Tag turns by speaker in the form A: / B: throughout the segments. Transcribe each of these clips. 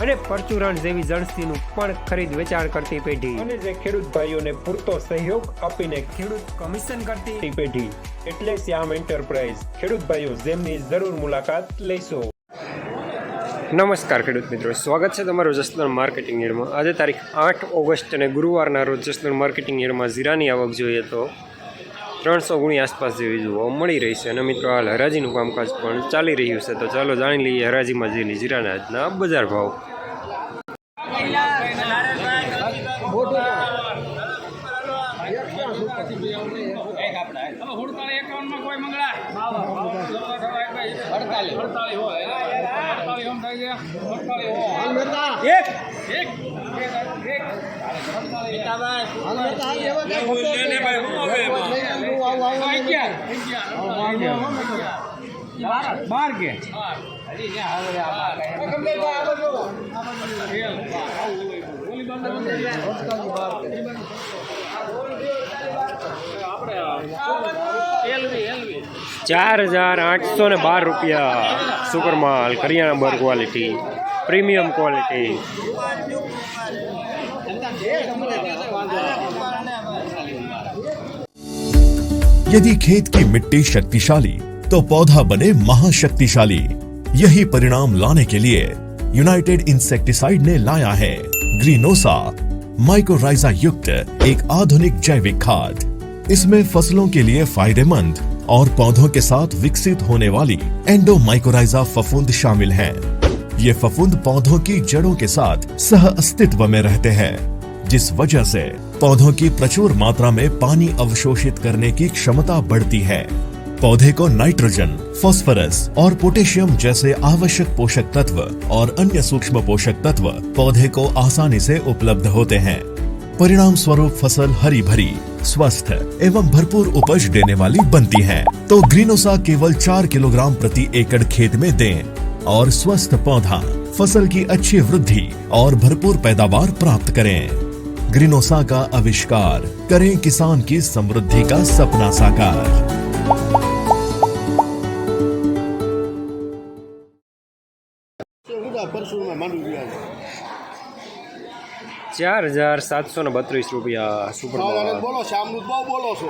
A: અને પરચુરણ જેવી જણસીનું પણ ખરીદ વેચાણ કરતી પેઢી. અને જે ખેડૂત ભાઈઓને પૂરતો સહયોગ આપીને ખેડૂત કમિશન કરતી પેઢી. એટલે શ્યામ એન્ટરપ્રાઇઝ ખેડૂત ભાઈઓ જેમની જરૂર મુલાકાત લેશો નમસ્કાર ખેડૂત મિત્રો. સ્વાગત છે તમારું જસદણ માર્કેટિંગ યાર્ડમાં આજે તારીખ આઠ ઓગસ્ટ અને ગુરુવારના રોજ જસદણ માર્કેટિંગ યાર્ડમાં જીરાની આવક જોઈએ તો ત્રણસો ગુણી આસપાસ જેવી જોવા મળી રહી છે. અને મિત્રો, હાલ હરાજીનું કામકાજ પણ ચાલી રહ્યું છે. તો ચાલો જાણી લઈએ હરાજીમાં જેની જીરાના આજના બજાર ભાવ.
B: એક બાર કે
A: ચાર હજાર આઠસો ને બાર રૂપિયા સુપર માલ કરિયાણા બર ક્વોલિટી પ્રીમિયમ ક્વોલિટી
C: यदि खेत की मिट्टी शक्तिशाली तो पौधा बने महाशक्तिशाली यही परिणाम लाने के लिए यूनाइटेड इंसेक्टिसाइड ने लाया है ग्रीनोसा माइक्रोराइजा युक्त एक आधुनिक जैविक खाद इसमें फसलों के लिए फायदेमंद और पौधों के साथ विकसित होने वाली एंडोमाइकोराइजा फफूंद शामिल हैं। ये फफूंद पौधों की जड़ों के साथ सह अस्तित्व में रहते हैं, जिस वजह से पौधों की प्रचुर मात्रा में पानी अवशोषित करने की क्षमता बढ़ती है। पौधे को नाइट्रोजन, फास्फोरस और पोटेशियम जैसे आवश्यक पोषक तत्व और अन्य सूक्ष्म पोषक तत्व पौधे को आसानी से उपलब्ध होते हैं। परिणाम स्वरूप फ़सल हरी भरी स्वस्थ एवं भरपूर उपज देने वाली बनती है। तो ग्रीनोसा केवल चार किलोग्राम प्रति एकड़ खेत में दें। और स्वस्थ पौधा फसल की अच्छी वृद्धि और भरपूर पैदावार प्राप्त करें ग्रीनोसा का आविष्कार करें किसान की समृद्धि का सपना साकार
D: પરશુમાં માંડવી ગયા
A: ચાર હજાર સાતસો ને બત્રીસ રૂપિયા સુપર
D: છે
A: માલ
D: બોલો શામનું બહુ બોલો છો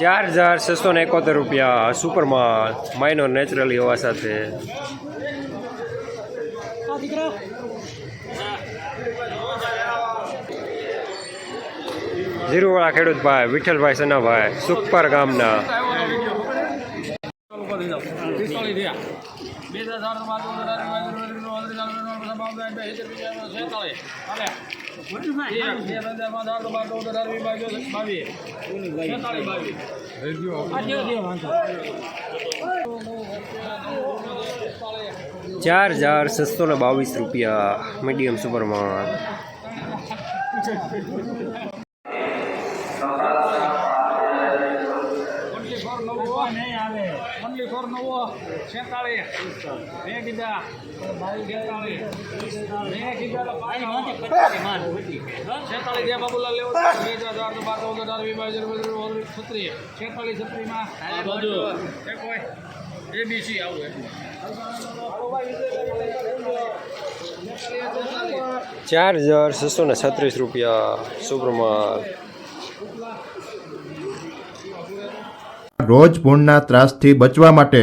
A: ચાર હજાર છસો ને એકોતેર રૂપિયા સુપર માલ માઇનો નેચરલી હોવા સાથે. જીરુવાળા ખેડૂતભાઈ, વિઠ્ઠલભાઈ સનાભાઈ, સુખપર ગામના.
B: બે ચાર હજાર
A: છસો ને બાવીસ રૂપિયા મીડિયમ સુપર
B: છેતાળીસ. બે કીધા. છેતાળીસ. બે કીધા છેતાળીસ. જે બાબુલાલ લેવો બે હજાર ચાર તો બાર ચૌદ હજાર વીસ બાવીસ છત્રીસ. છેતાળીસ છત્રીસમાં. એક હોય. એબીસી આવું એટલું
A: ચાર હજાર છસો ને છત્રીસ રૂપિયા સુપર માલ
E: રોજ પૂર્ણના ત્રાસથી બચવા માટે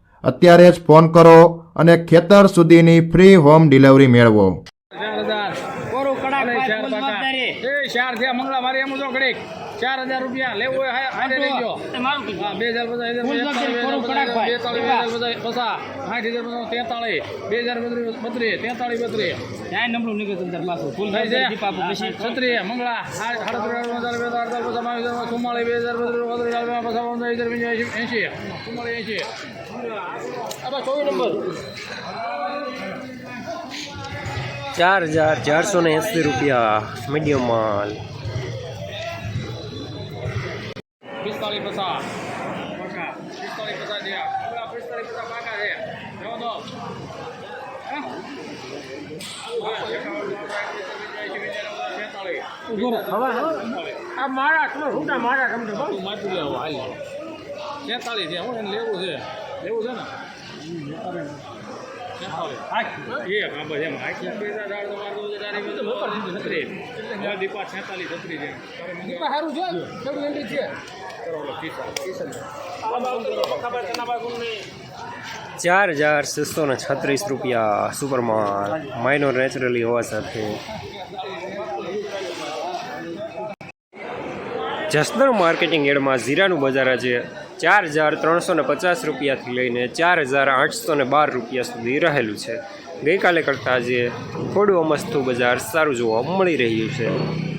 E: અત્યારે જ ફોન કરો અને ખેતર સુધીની ફ્રી હોમ ડિલિવરી મેળવો.
B: હા, બે હજાર એંસી, પંચ્યાસી, એંસી, ચુમ્માળીસ, એંસી. આ બસ ચોવીસ નંબર
A: ચાર હજાર ચારસો ને એંસી રૂપિયા મીડિયમ માલ.
B: પિસ્તાળીસ પચાસ પાકા પિસ્તાળીસ પચાસ થયા પૂરા પિસ્તાળીસ પચાસ પાકા છે. જવા દો. હે?
F: આ મારા તમે શું ના મારા તમને બહુ
B: તું માથું લેવો હાલ. છેતાળીસ છે. હું એને લેવું છે. લેવું છે ને છે
F: છે છે છે
A: ચાર હજાર છસો ને છત્રીસ રૂપિયા સુપર માલ માઇનોર નેચરલી હોવા સાથે. જસદણ માર્કેટિંગ એડમાં જીરાનું બજાર આજે ચાર હજાર ત્રણસો ને પચાસ રૂપિયાથી લઈને ચાર હજાર આઠસો ને બાર રૂપિયા સુધી રહેલું છે. ગઈકાલે કરતાં આજે થોડું અમસ્તું બજાર સારું જોવા મળી રહ્યું છે.